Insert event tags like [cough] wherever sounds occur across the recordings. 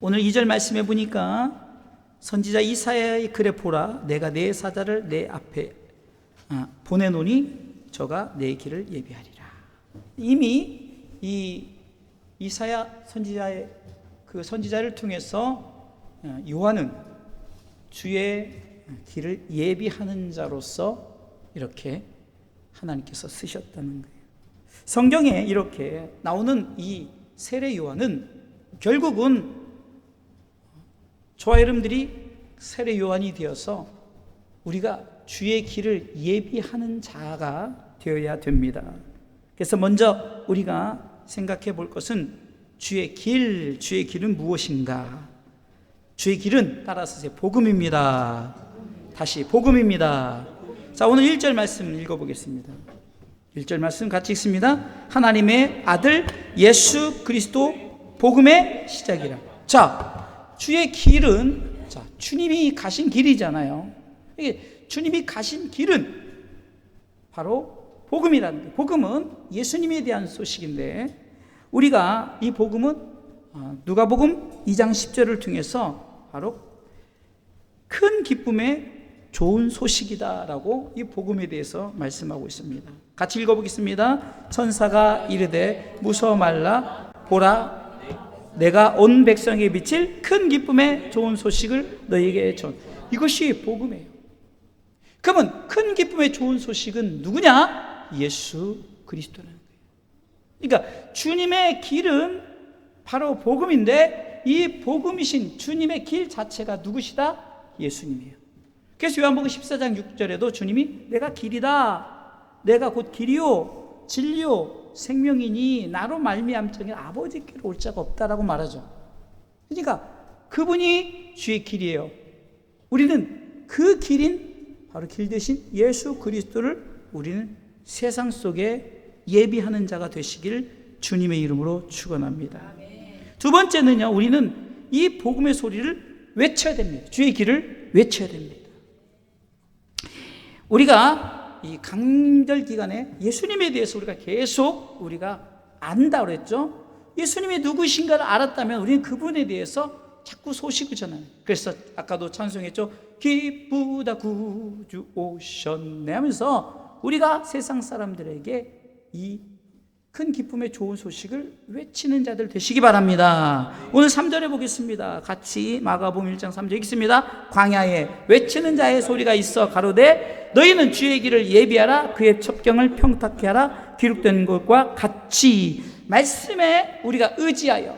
오늘 2절 말씀해 보니까 선지자 이사야의 글에 보라 내가 내 사자를 내 앞에 아, 보내노니 저가 내 길을 예비하리라. 이미 이 이사야 선지자의 그 선지자를 통해서 어, 요한은 주의 길을 예비하는 자로서 이렇게 하나님께서 쓰셨다는 거예요. 성경에 이렇게 나오는 이 세례 요한은 결국은 저와 여러분들이 세례 요한이 되어서 우리가 주의 길을 예비하는 자가 되어야 됩니다. 그래서 먼저 우리가 생각해 볼 것은 주의 길, 주의 길은 무엇인가? 주의 길은 따라서 복음입니다. 다시 복음입니다. 자, 오늘 1절 말씀 읽어 보겠습니다. 1절 말씀 같이 읽습니다. 하나님의 아들 예수 그리스도 복음의 시작이라. 자, 주의 길은 자, 주님이 가신 길이잖아요. 이게 주님이 가신 길은 바로 복음이라는 거예요. 복음은 예수님에 대한 소식인데 우리가 이 복음은 어, 누가복음 2장 10절을 통해서 바로 큰 기쁨의 좋은 소식이다라고 이 복음에 대해서 말씀하고 있습니다. 같이 읽어보겠습니다. 천사가 이르되 무서워 말라 보라 내가 온 백성에 비칠 큰 기쁨의 좋은 소식을 너희에게 전 이것이 복음이에요. 그러면 큰 기쁨의 좋은 소식은 누구냐? 예수 그리스도라는 거예요. 그러니까 주님의 길은 바로 복음인데 이 복음이신 주님의 길 자체가 누구시다? 예수님이에요. 그래서 요한복음 14장 6절에도 주님이 내가 길이다. 내가 곧 길이요 진리요 생명이니 나로 말미암자는 아버지께로 올 자가 없다라고 말하죠. 그러니까 그분이 주의 길이에요. 우리는 그 길인 바로 길 대신 예수 그리스도를 우리는 세상 속에 예비하는 자가 되시길 주님의 이름으로 축원합니다. 두 번째는요. 우리는 이 복음의 소리를 외쳐야 됩니다. 주의 길을 외쳐야 됩니다. 우리가 이 강절 기간에 예수님에 대해서 우리가 계속 우리가 안다 그랬죠. 예수님이 누구신가를 알았다면 우리는 그분에 대해서 자꾸 소식을 전하는. 그래서 아까도 찬송했죠. 기쁘다 구주 오셨네 하면서 우리가 세상 사람들에게 이 큰 기쁨의 좋은 소식을 외치는 자들 되시기 바랍니다. 오늘 3절에 보겠습니다. 같이 마가복음 1장 3절 읽습니다. 광야에 외치는 자의 소리가 있어 가로되 너희는 주의 길을 예비하라 그의 첩경을 평탁케 하라 기록된 것과 같이 말씀에 우리가 의지하여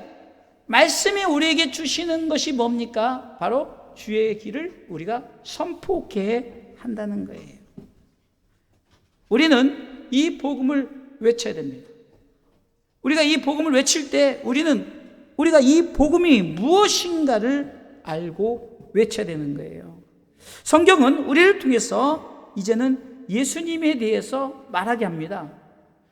말씀이 우리에게 주시는 것이 뭡니까? 바로 주의 길을 우리가 선포케 한다는 거예요. 우리는 이 복음을 외쳐야 됩니다. 우리가 이 복음을 외칠 때 우리는 우리가 이 복음이 무엇인가를 알고 외쳐야 되는 거예요. 성경은 우리를 통해서 이제는 예수님에 대해서 말하게 합니다.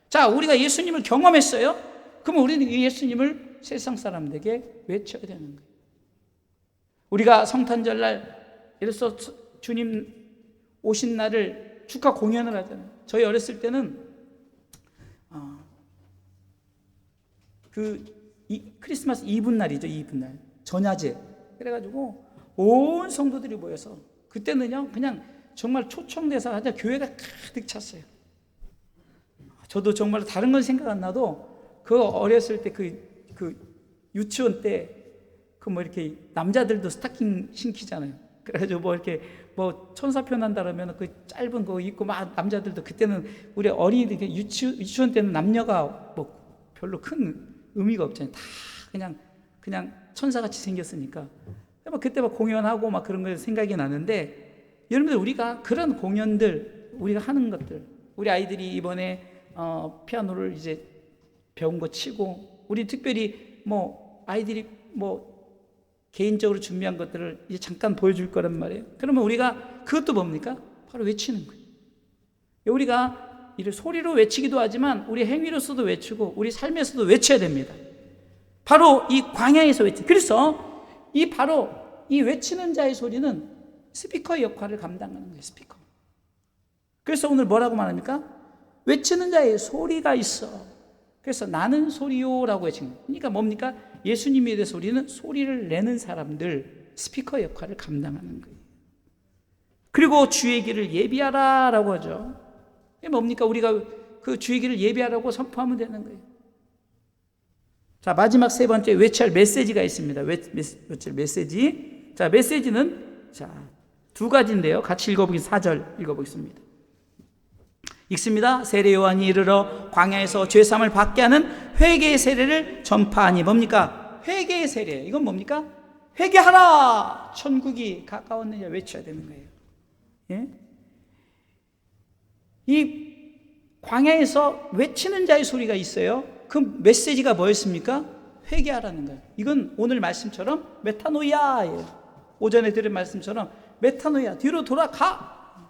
자, 우리가 예수님을 경험했어요? 그러면 우리는 이 예수님을 세상 사람들에게 외쳐야 되는 거예요. 우리가 성탄절날 이래서 주님 오신 날을 축하 공연을 하잖아요. 저희 어렸을 때는 어, 그 이, 크리스마스 이브 날이죠. 이브 날 전야제 그래가지고 온 성도들이 모여서 그때는요 그냥 정말 초청돼서 하자 교회가 가득 찼어요. 저도 정말 다른 건 생각 안 나도 그 어렸을 때 그 그 유치원 때 그 뭐 이렇게 남자들도 스타킹 신기잖아요. 그래가지고 뭐 이렇게 뭐 천사표 난다 그러면 그 짧은 거 입고 막 남자들도 그때는 우리 어린이들 유치, 유치원 때는 남녀가 뭐 별로 큰 의미가 없잖아요. 다 그냥 그냥 천사같이 생겼으니까. 막 그때 막 공연하고 막 그런 거 생각이 나는데 여러분들 우리가 그런 공연들 우리가 하는 것들 우리 아이들이 이번에 어, 피아노를 이제 배운 거 치고 우리 특별히 뭐 아이들이 뭐 개인적으로 준비한 것들을 이제 잠깐 보여줄 거란 말이에요. 그러면 우리가 그것도 뭡니까? 바로 외치는 거예요. 우리가 이를 소리로 외치기도 하지만 우리 행위로서도 외치고 우리 삶에서도 외쳐야 됩니다. 바로 이 광야에서 외치. 그래서 이 바로 이 외치는 자의 소리는 스피커의 역할을 감당하는 거예요. 스피커. 그래서 오늘 뭐라고 말합니까? 외치는 자의 소리가 있어. 그래서 나는 소리요라고 거예요. 그러니까 뭡니까? 예수님에 대해서 우리는 소리를 내는 사람들, 스피커 역할을 감당하는 거예요. 그리고 주의 길을 예비하라라고 하죠. 이게 뭡니까? 우리가 그 주의 길을 예비하라고 선포하면 되는 거예요. 자, 마지막 세 번째 할 메시지가 있습니다. 외, 외칠 메시지. 자, 메시지는 자, 두 가지인데요. 같이 읽어보기 4절 읽어보겠습니다. 읽습니다. 세례 요한이 이르러 광야에서 죄 사함을 받게 하는 회개의 세례를 전파하니 뭡니까? 회개의 세례. 이건 뭡니까? 회개하라. 천국이 가까웠느냐 외쳐야 되는 거예요. 예? 이 광야에서 외치는 자의 소리가 있어요. 그 메시지가 뭐였습니까? 회개하라는 거예요. 이건 오늘 말씀처럼 메타노이아예요. 오전에 들은 말씀처럼 메타노이아 뒤로 돌아가.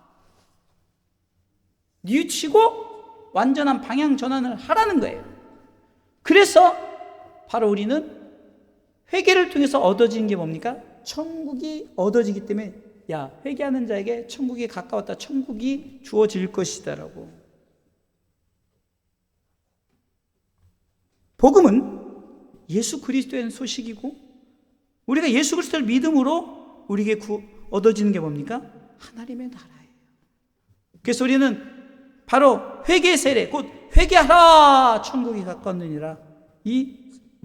뉘우치고 완전한 방향 전환을 하라는 거예요. 그래서 바로 우리는 회개를 통해서 얻어진 게 뭡니까? 천국이 얻어지기 때문에 야 회개하는 자에게 천국이 가까웠다. 천국이 주어질 것이다라고. 복음은 예수 그리스도에 대한 소식이고 우리가 예수 그리스도를 믿음으로 우리에게 구, 얻어지는 게 뭡니까? 하나님의 나라예요. 그래서 우리는 바로 회개 세례 곧 회개하라 천국이 가까웠느니라 이,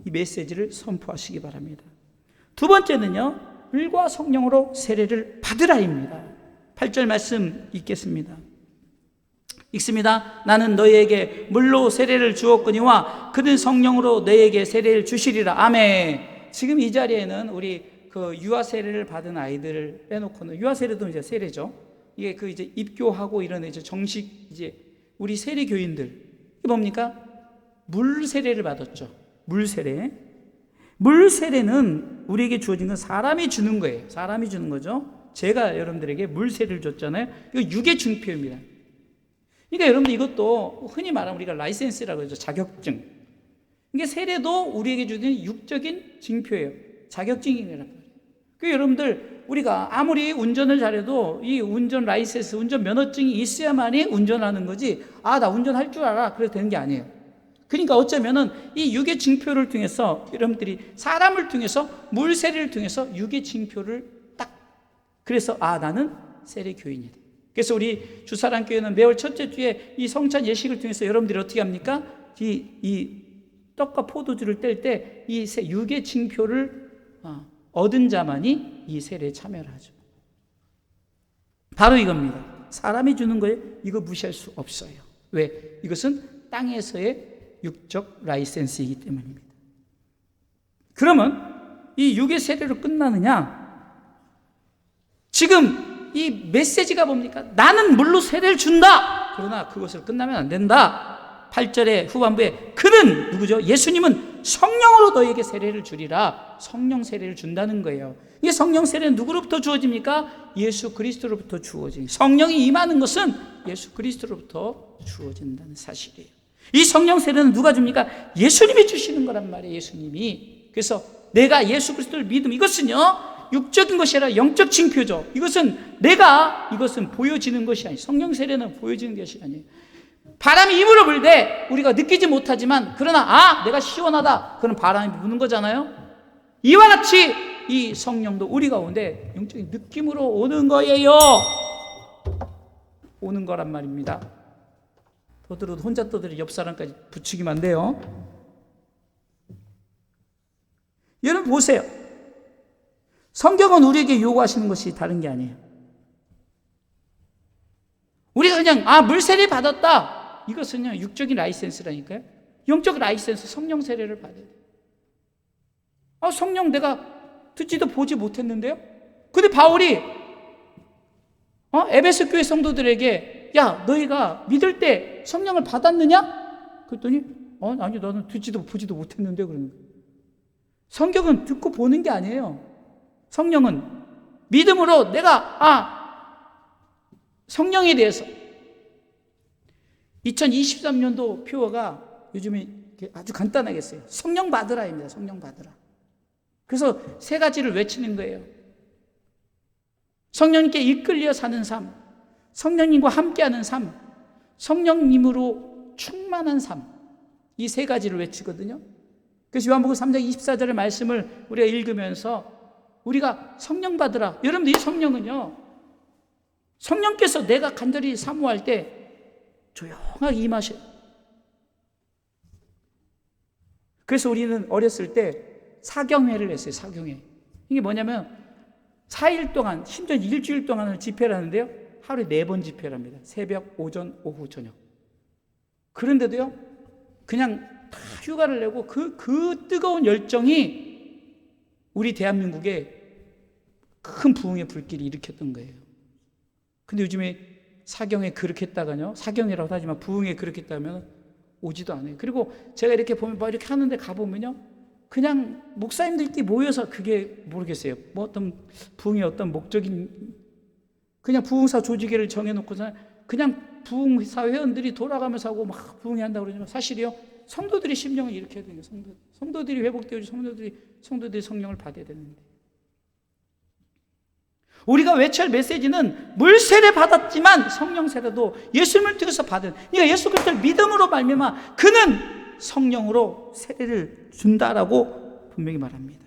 이 메시지를 선포하시기 바랍니다. 두 번째는요. 물과 성령으로 세례를 받으라입니다. 8절 말씀 읽겠습니다. 읽습니다. 나는 너희에게 물로 세례를 주었거니와 그는 성령으로 너희에게 세례를 주시리라. 아멘. 지금 이 자리에는 우리 그 유아 세례를 받은 아이들을 빼놓고는 유아 세례도 이제 세례죠. 이게 그 이제 입교하고 이런 이제 정식 이제 우리 세례 교인들 이게 뭡니까? 물 세례를 받았죠. 물 세례. 물 세례는 우리에게 주어진 건 사람이 주는 거예요. 사람이 주는 거죠. 제가 여러분들에게 물 세례를 줬잖아요. 이거 육의 증표입니다. 그러니까 여러분들 이것도 흔히 말하면 우리가 라이센스라고 하죠. 자격증. 이게 세례도 우리에게 주는 육적인 증표예요. 자격증이라는 거예요. 그 여러분들 우리가 아무리 운전을 잘해도 이 운전 라이센스, 운전 면허증이 있어야만이 운전하는 거지. 아, 나 운전할 줄 알아. 그래도 되는 게 아니에요. 그러니까 어쩌면은 이 육의 증표를 통해서 여러분들이 사람을 통해서 물 세례를 통해서 육의 증표를 딱 그래서 아, 나는 세례 교인이다. 그래서 우리 주사랑 교회는 매월 첫째 주에 이 성찬 예식을 통해서 여러분들이 어떻게 합니까? 이, 이 떡과 포도주를 뗄 때 이 육의 징표를 어, 얻은 자만이 이 세례에 참여를 하죠. 바로 이겁니다. 사람이 주는 거에 이거 무시할 수 없어요. 왜? 이것은 땅에서의 육적 라이센스이기 때문입니다. 그러면 이 육의 세례로 끝나느냐? 지금 이 메시지가 뭡니까? 나는 물로 세례를 준다! 그러나 그것을 끝나면 안 된다. 8절의 후반부에 그는 누구죠? 예수님은 성령으로 너에게 세례를 주리라. 성령 세례를 준다는 거예요. 이 성령 세례는 누구로부터 주어집니까? 예수 그리스도로부터 주어진. 성령이 임하는 것은 예수 그리스도로부터 주어진다는 사실이에요. 이 성령 세례는 누가 줍니까? 예수님이 주시는 거란 말이에요. 예수님이. 그래서 내가 예수 그리스도를 믿음 이것은요. 육적인 것이 아니라 영적 징표죠. 이것은 내가 이것은 보여지는 것이 아니 성령 세례는 보여지는 것이 아니에요. 바람이 입으로 불때 우리가 느끼지 못하지만 그러나 아 내가 시원하다 그런 바람이 부는 거잖아요. 이와 같이 이 성령도 우리 가운데 영적인 느낌으로 오는 거예요. 오는 거란 말입니다. 떠들어도 혼자 떠들어 옆 사람까지 부추기면 안 돼요. 여러분 보세요. 성경은 우리에게 요구하시는 것이 다른 게 아니에요. 우리가 그냥 아 물세례 받았다. 이것은요 육적인 라이센스라니까요. 영적 라이센스 성령 세례를 받아야 돼요. 아 성령 내가 듣지도 보지 못했는데요. 근데 바울이 어? 에베소 교회 성도들에게 야 너희가 믿을 때 성령을 받았느냐? 그랬더니 어 아니 너는 듣지도 보지도 못했는데 그러는 거예요. 성경은 듣고 보는 게 아니에요. 성령은 믿음으로 내가 아 성령에 대해서 2023년도 표어가 요즘에 아주 간단하게 어요 성령 받으라입니다. 성령 받으라. 그래서 세 가지를 외치는 거예요. 성령님께 이끌려 사는 삶, 성령님과 함께하는 삶, 성령님으로 충만한 삶. 이 세 가지를 외치거든요. 그래서 요한복음 3장 24절의 말씀을 우리가 읽으면서 우리가 성령 받으라. 여러분들 이 성령은요. 성령께서 내가 간절히 사모할 때 조용하게 임하셔요. 그래서 우리는 어렸을 때 사경회를 했어요. 사경회. 이게 뭐냐면 4일 동안, 심지어 일주일 동안을 집회를 하는데요. 하루에 네 번 집회를 합니다. 새벽, 오전, 오후, 저녁. 그런데도요, 그냥 다 휴가를 내고 그, 그 뜨거운 열정이 우리 대한민국에 큰 부흥의 불길이 일으켰던 거예요. 근데 요즘에 사경에 그렇게 했다가요, 사경이라고 하지만 부흥에 그렇게 했다면 오지도 않아요. 그리고 제가 이렇게 보면 뭐 이렇게 하는데 가보면요, 그냥 목사님들끼리 모여서 그게 모르겠어요. 뭐 어떤 부흥의 어떤 목적인 그냥 부흥사 조직회를 정해놓고서 그냥 부흥사 회원들이 돌아가면서 하고 막 부흥회 한다고 그러지만 사실이요 성도들이 심령을 일으켜야 되는 성도 성도들이 회복되어지 성도들이 성도들이 성령을 받아야 되는데 우리가 외쳐할 메시지는 물 세례 받았지만 성령 세례도 예수님을 통해서 받은 그러니까 예수 그리스도를 믿음으로 말미암아 그는 성령으로 세례를 준다라고 분명히 말합니다.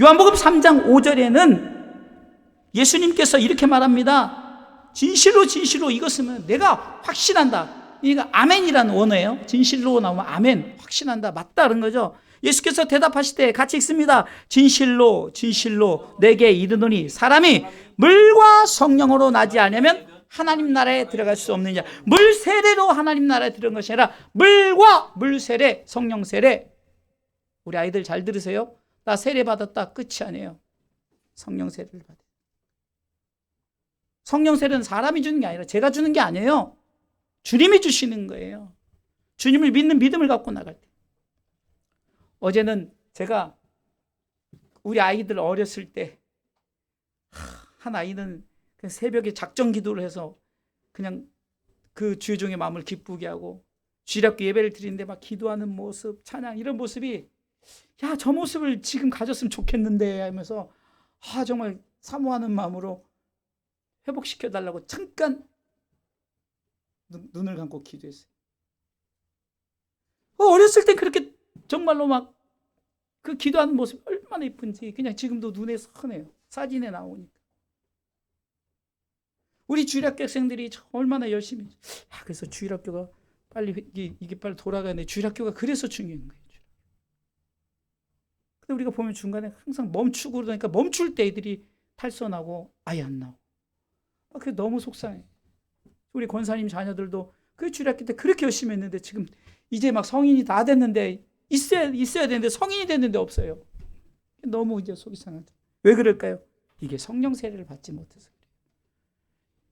요한복음 3장 5절에는 예수님께서 이렇게 말합니다. 진실로 진실로 이것은 내가 확신한다. 이가 아멘이라는 원어예요. 진실로 나오면 아멘, 확신한다, 맞다는 거죠. 예수께서 대답하실 때 같이 읽습니다. 진실로 진실로 내게 이르노니 사람이 물과 성령으로 나지 않으면 하나님 나라에 들어갈 수 없느냐. 물 세례로 하나님 나라에 들어간 것이 아니라 물과 물 세례, 성령 세례. 우리 아이들 잘 들으세요. 나 세례 받았다 끝이 아니에요. 성령 세례를 받아. 성령 세례는 사람이 주는 게 아니라 제가 주는 게 아니에요. 주님이 주시는 거예요. 주님을 믿는 믿음을 갖고 나갈 때. 어제는 제가 우리 아이들 어렸을 때 한 아이는 새벽에 작정 기도를 해서 그냥 그 주의종의 마음을 기쁘게 하고 주일학교 예배를 드리는데 막 기도하는 모습, 찬양 이런 모습이 야 저 모습을 지금 가졌으면 좋겠는데 하면서 아 정말 사모하는 마음으로 회복시켜 달라고 잠깐 눈, 을 감고 기도했어요. 어, 어렸을 때 그렇게 정말로 막 그 기도하는 모습이 얼마나 예쁜지 그냥 지금도 눈에 선해요. 사진에 나오니까. 우리 주일학교 학생들이 얼마나 열심히 야, 그래서 주일학교가 빨리 이게, 이게 빨리 돌아가는데 주일학교가 그래서 중요한 거예요. 근데 우리가 보면 중간에 항상 멈추고 그러니까 멈출 때 애들이 탈선하고 아예 안 나오고. 아, 그게 너무 속상해. 우리 권사님 자녀들도 그 주일학교 때 그렇게 열심히 했는데 지금 이제 막 성인이 다 됐는데 있어야, 있어야 되는데 성인이 됐는데 없어요. 너무 이제 속이 상하죠. 왜 그럴까요? 이게 성령 세례를 받지 못해서.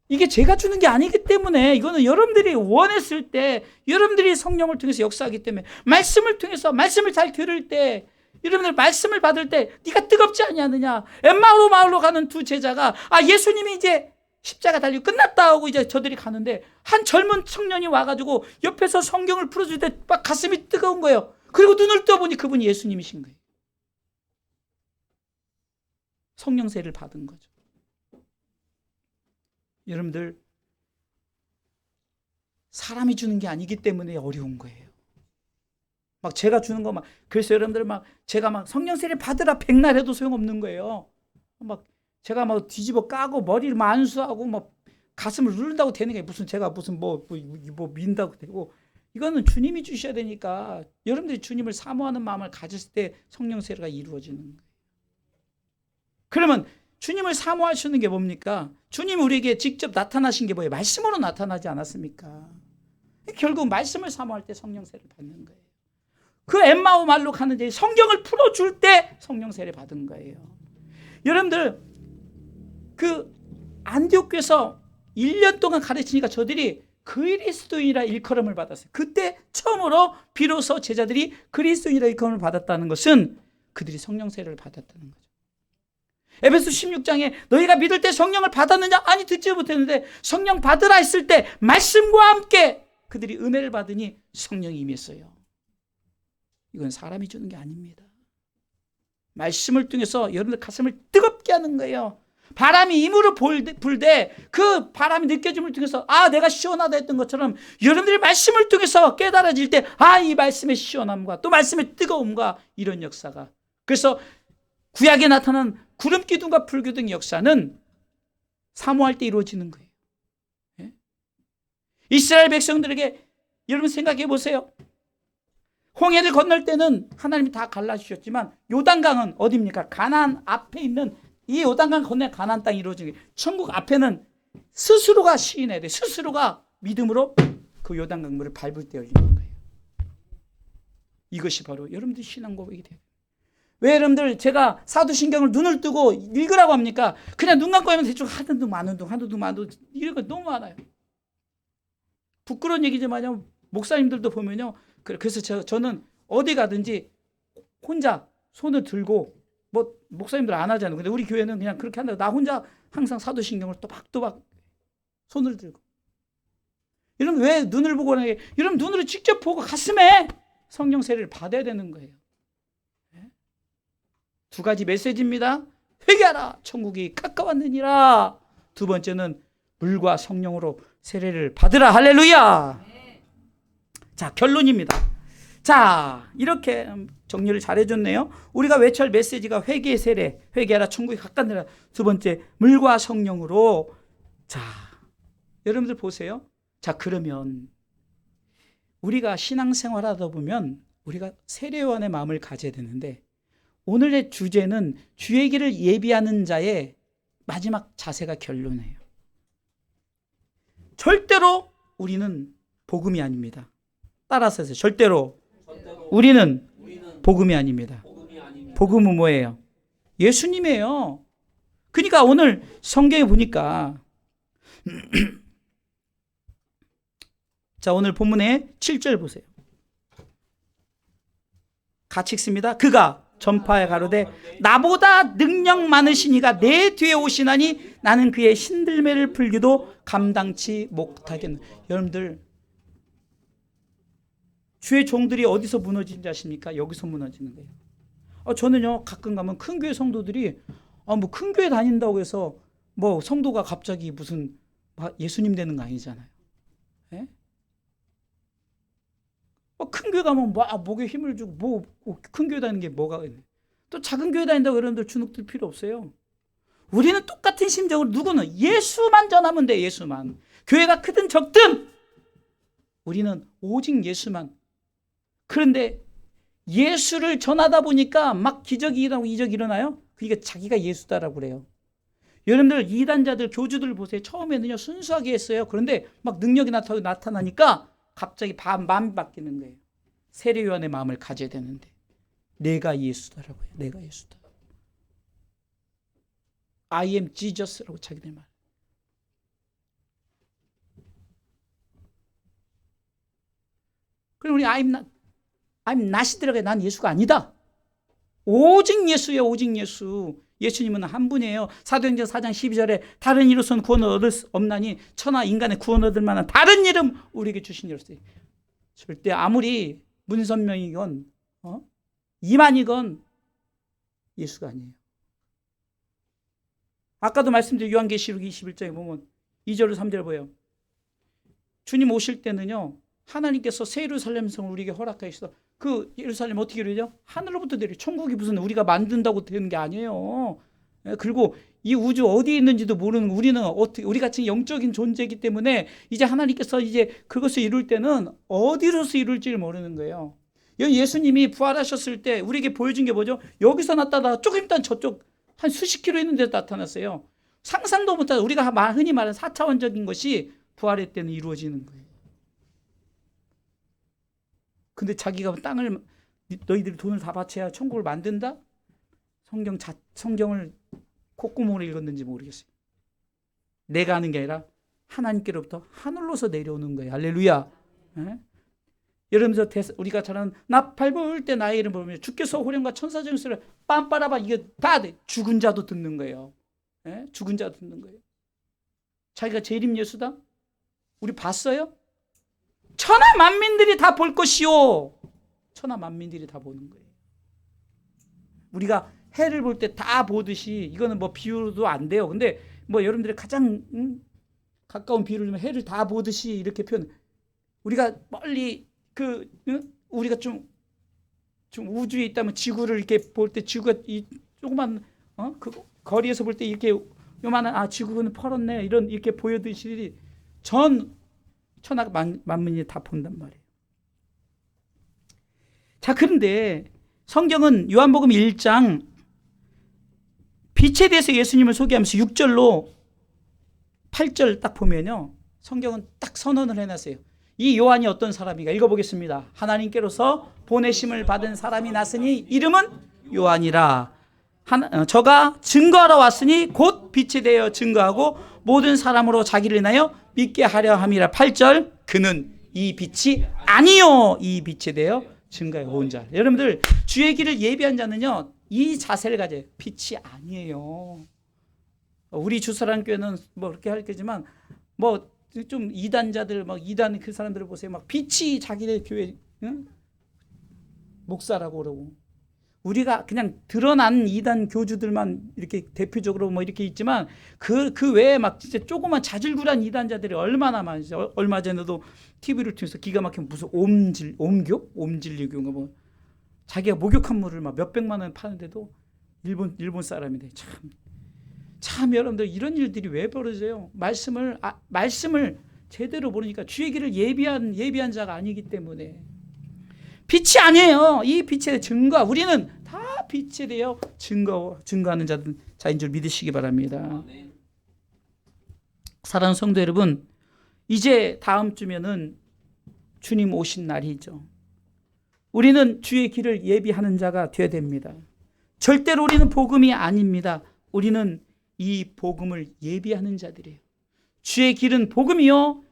이게 제가 주는 게 아니기 때문에 이거는 여러분들이 원했을 때 여러분들이 성령을 통해서 역사하기 때문에 말씀을 통해서 말씀을 잘 들을 때 여러분들 말씀을 받을 때 네가 뜨겁지 아니하느냐 엠마로 마을로 가는 두 제자가 아 예수님이 이제 십자가 달리고 끝났다 하고 이제 저들이 가는데 한 젊은 청년이 와가지고 옆에서 성경을 풀어줄 때 막 가슴이 뜨거운 거예요. 그리고 눈을 떠보니 그분이 예수님이신 거예요. 성령세를 받은 거죠. 여러분들 사람이 주는 게 아니기 때문에 어려운 거예요. 막 제가 주는 거 막 그래서 여러분들 막 제가 막 성령세를 받으라 백날 해도 소용없는 거예요. 막 제가 막 뒤집어 까고 머리를 만수하고 막 가슴을 누른다고 되는 게 무슨 제가 무슨 뭐, 뭐, 뭐 민다고 되고 이거는 주님이 주셔야 되니까 여러분들이 주님을 사모하는 마음을 가졌을 때 성령 세례가 이루어지는 거예요. 그러면 주님을 사모하시는 게 뭡니까? 주님 우리에게 직접 나타나신 게 뭐예요? 말씀으로 나타나지 않았습니까? 결국 말씀을 사모할 때 성령 세례를 받는 거예요. 그 엠마오 말로 가는 성경을 풀어줄 때 성령 세례 받은 거예요. 여러분들 그 안디옥교에서 1년 동안 가르치니까 저들이 그리스도인이라 일컬음을 받았어요. 그때 처음으로 비로소 제자들이 그리스도인이라 일컬음을 받았다는 것은 그들이 성령 세례를 받았다는 거죠. 에베소 16장에 너희가 믿을 때 성령을 받았느냐? 아니 듣지 못했는데 성령 받으라 했을 때 말씀과 함께 그들이 은혜를 받으니 성령이 임했어요. 이건 사람이 주는 게 아닙니다. 말씀을 통해서 여러분들 가슴을 뜨겁게 하는 거예요. 바람이 임으로 불되 그 바람이 느껴짐을 통해서 아 내가 시원하다 했던 것처럼 여러분들이 말씀을 통해서 깨달아질 때 아 이 말씀의 시원함과 또 말씀의 뜨거움과 이런 역사가 그래서 구약에 나타난 구름 기둥과 불 기둥 역사는 사모할 때 이루어지는 거예요. 예? 이스라엘 백성들에게 여러분 생각해 보세요. 홍해를 건널 때는 하나님이 다 갈라주셨지만 요단강은 어디입니까? 가나안 앞에 있는 이 요단강 건너 가나안 땅이 이루어지는 게 천국 앞에는 스스로가 시인해야 돼. 스스로가 믿음으로 그 요단강 물을 밟을 때 열리는 거예요. 이것이 바로 여러분들 신앙 고백이 돼요. 왜 여러분들 제가 사도신경을 눈을 뜨고 읽으라고 합니까? 그냥 눈 감고 하면 대충 하는 둥 마는 둥 하는 둥 마는 둥 이런 거 너무 많아요. 부끄러운 얘기지만 요. 목사님들도 보면요. 그래서 저, 저는 어디 가든지 혼자 손을 들고 뭐 목사님들 안 하잖아요. 근데 우리 교회는 그냥 그렇게 한다고 나 혼자 항상 사도신경을 또박또박 손을 들고 여러분 왜 눈을 보고 하는 게 여러분 눈으로 직접 보고 가슴에 성령 세례를 받아야 되는 거예요. 예? 두 가지 메시지입니다. 회개하라 천국이 가까웠느니라. 두 번째는 물과 성령으로 세례를 받으라 할렐루야. 자 결론입니다. 자 이렇게 정리를 잘해줬네요. 우리가 외철 메시지가 회개 세례, 회개하라 천국이 가까느라. 두 번째 물과 성령으로. 자 여러분들 보세요. 자 그러면 우리가 신앙생활 하다 보면 우리가 세례요한의 마음을 가져야 되는데 오늘의 주제는 주의 길을 예비하는 자의 마지막 자세가 결론이에요. 절대로 우리는 복음이 아닙니다. 따라서 절대로 우리는 복음이 아닙니다. 복음은 뭐예요? 예수님이에요. 그러니까 오늘 성경에 보니까 [clears throat] 자 오늘 본문의 7절 보세요. 같이 읽습니다. 그가 전파에 가로되 나보다 능력 많으신 이가 내 뒤에 오시나니 나는 그의 신들매를 풀기도 감당치 못하겠네. 여러분들 주의 종들이 어디서 무너진지 아십니까? 여기서 무너지는 거예요. 어, 저는요 가끔 가면 큰 교회 성도들이 아, 뭐 큰 교회 다닌다고 해서 뭐 성도가 갑자기 무슨 예수님 되는 거 아니잖아요. 예? 어, 큰 교회 가면 뭐, 아, 목에 힘을 주고 뭐 큰 교회 다니는 게 뭐가 있네. 또 작은 교회 다닌다고 여러분들 주눅들 필요 없어요. 우리는 똑같은 심정으로 누구는 예수만 전하면 돼 예수만. 교회가 크든 적든 우리는 오직 예수만 그런데 예수를 전하다 보니까 막 기적이 일어나고 이적이 일어나요. 그러니까 자기가 예수다라고 그래요. 여러분들 이단자들 교주들 보세요. 처음에는요 순수하게 했어요. 그런데 막 능력이 나타, 나타나니까 갑자기 마음이 바뀌는 거예요. 세례요한의 마음을 가져야 되는데 내가 예수다라고 해요. 내가 예수다. I am Jesus라고 자기들 말. 그럼 우리 I'm not I'm not이 들어가요. 난 예수가 아니다. 오직 예수예요. 오직 예수. 예수님은 한 분이에요. 사도행전 4장 12절에 다른 이로서는 구원을 얻을 수 없나니 천하 인간의 구원 얻을 만한 다른 이름 우리에게 주신 이로서 절대 아무리 문선명이건 어? 이만이건 예수가 아니에요. 아까도 말씀드린 요한계시록 21장에 보면 2절로 3절 보여요. 주님 오실 때는요. 하나님께서 새 예루살렘 성을 우리에게 허락하셔서 그 예루살렘 어떻게 이루죠? 하늘로부터 내려 천국이 무슨 우리가 만든다고 되는 게 아니에요. 예, 그리고 이 우주 어디에 있는지도 모르는 우리는 어떻게 우리 같은 영적인 존재이기 때문에 이제 하나님께서 이제 그것을 이룰 때는 어디로서 이룰지를 모르는 거예요. 예수님이 부활하셨을 때 우리에게 보여준 게 뭐죠? 여기서 나타나 조금 있다 저쪽 한 수십 킬로 있는 데 나타났어요. 상상도 못한 우리가 흔히 말하는 4차원적인 것이 부활의 때는 이루어지는 거예요. 근데 자기가 땅을 너희들이 돈을 다 바쳐야 천국을 만든다? 성경 자, 성경을 콧구멍으로 읽었는지 모르겠어요. 내가 하는 게 아니라 하나님께로부터 하늘로서 내려오는 거예요. 할렐루야. 예? 여러분 저 우리가 잘하는 나 밟을 때 나의 이름 보면 주께서 호령과 천사적인 소리를 빰빠라바 이게 다 돼. 죽은 자도 듣는 거예요. 예? 죽은 자도 듣는 거예요. 자기가 재림 예수다? 우리 봤어요? 천하 만민들이 다 볼 것이요. 천하 만민들이 다 보는 거예요. 우리가 해를 볼 때 다 보듯이 이거는 뭐 비유도 안 돼요. 근데 뭐 여러분들이 가장 음, 가까운 비유를 주면 해를 다 보듯이 이렇게 표현. 우리가 멀리 그 응? 우리가 좀좀 우주에 있다면 지구를 이렇게 볼 때 지구가 이 조그만 어 그 거리에서 볼 때 이렇게 요만한 아 지구는 펄었네 이런 이렇게 보여듯이 전 천하가 만, 만민이 다 본단 말이에요. 자 그런데 성경은 요한복음 1장 빛에 대해서 예수님을 소개하면서 6절로 8절 딱 보면요. 성경은 딱 선언을 해놨어요. 이 요한이 어떤 사람인가 읽어보겠습니다. 하나님께로서 보내심을 받은 사람이 났으니 이름은 요한이라. 하나, 어, 저가 증거하러 왔으니 곧 빛에 대하여 증거하고 모든 사람으로 자기를 인하여 믿게 하려 함이라. 8절 그는 이 빛이 아니요 이 빛에 대하여 증거해 온 자. 여러분들 주의 길을 예비한 자는요 이 자세를 가져요. 빛이 아니에요. 우리 주사랑 교회는 뭐 그렇게 할 거지만 뭐 좀 이단자들 막 이단 그 사람들을 보세요. 막 빛이 자기네 교회 응? 목사라고 그러고 우리가 그냥 드러난 이단 교주들만 이렇게 대표적으로 뭐 이렇게 있지만 그 그 외에 막 진짜 조그만 자질구란 이단자들이 얼마나. 어, 얼마 전에도 TV를 통해서 기가 막힌 무슨 옴질 옴교 옴진리교인가 뭐 자기가 목욕한 물을 막 몇백만 원 파는데도 일본 일본 사람이래 참. 참 여러분들 이런 일들이 왜 벌어져요? 말씀을 아, 말씀을 제대로 모르니까 주의 길을 예비한 예비한 자가 아니기 때문에 빛이 아니에요. 이 빛의 증거 우리는 다 빛에 대해 증거 증거하는 자들 자인 줄 믿으시기 바랍니다. 사랑하는 성도 여러분, 이제 다음 주면은 주님 오신 날이죠. 우리는 주의 길을 예비하는 자가 되어야 됩니다. 절대로 우리는 복음이 아닙니다. 우리는 이 복음을 예비하는 자들이에요. 주의 길은 복음이요.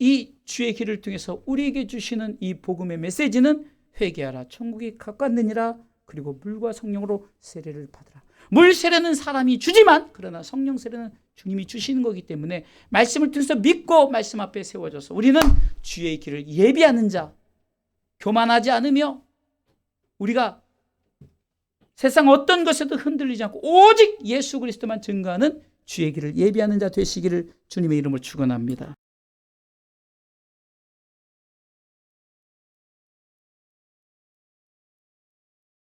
이 주의 길을 통해서 우리에게 주시는 이 복음의 메시지는 회개하라. 천국이 가깝느니라. 그리고 물과 성령으로 세례를 받으라. 물 세례는 사람이 주지만 그러나 성령 세례는 주님이 주시는 거기 때문에 말씀을 통해서 믿고 말씀 앞에 세워져서 우리는 주의 길을 예비하는 자 교만하지 않으며 우리가 세상 어떤 것에도 흔들리지 않고 오직 예수 그리스도만 증거하는 주의 길을 예비하는 자 되시기를 주님의 이름으로 축원합니다.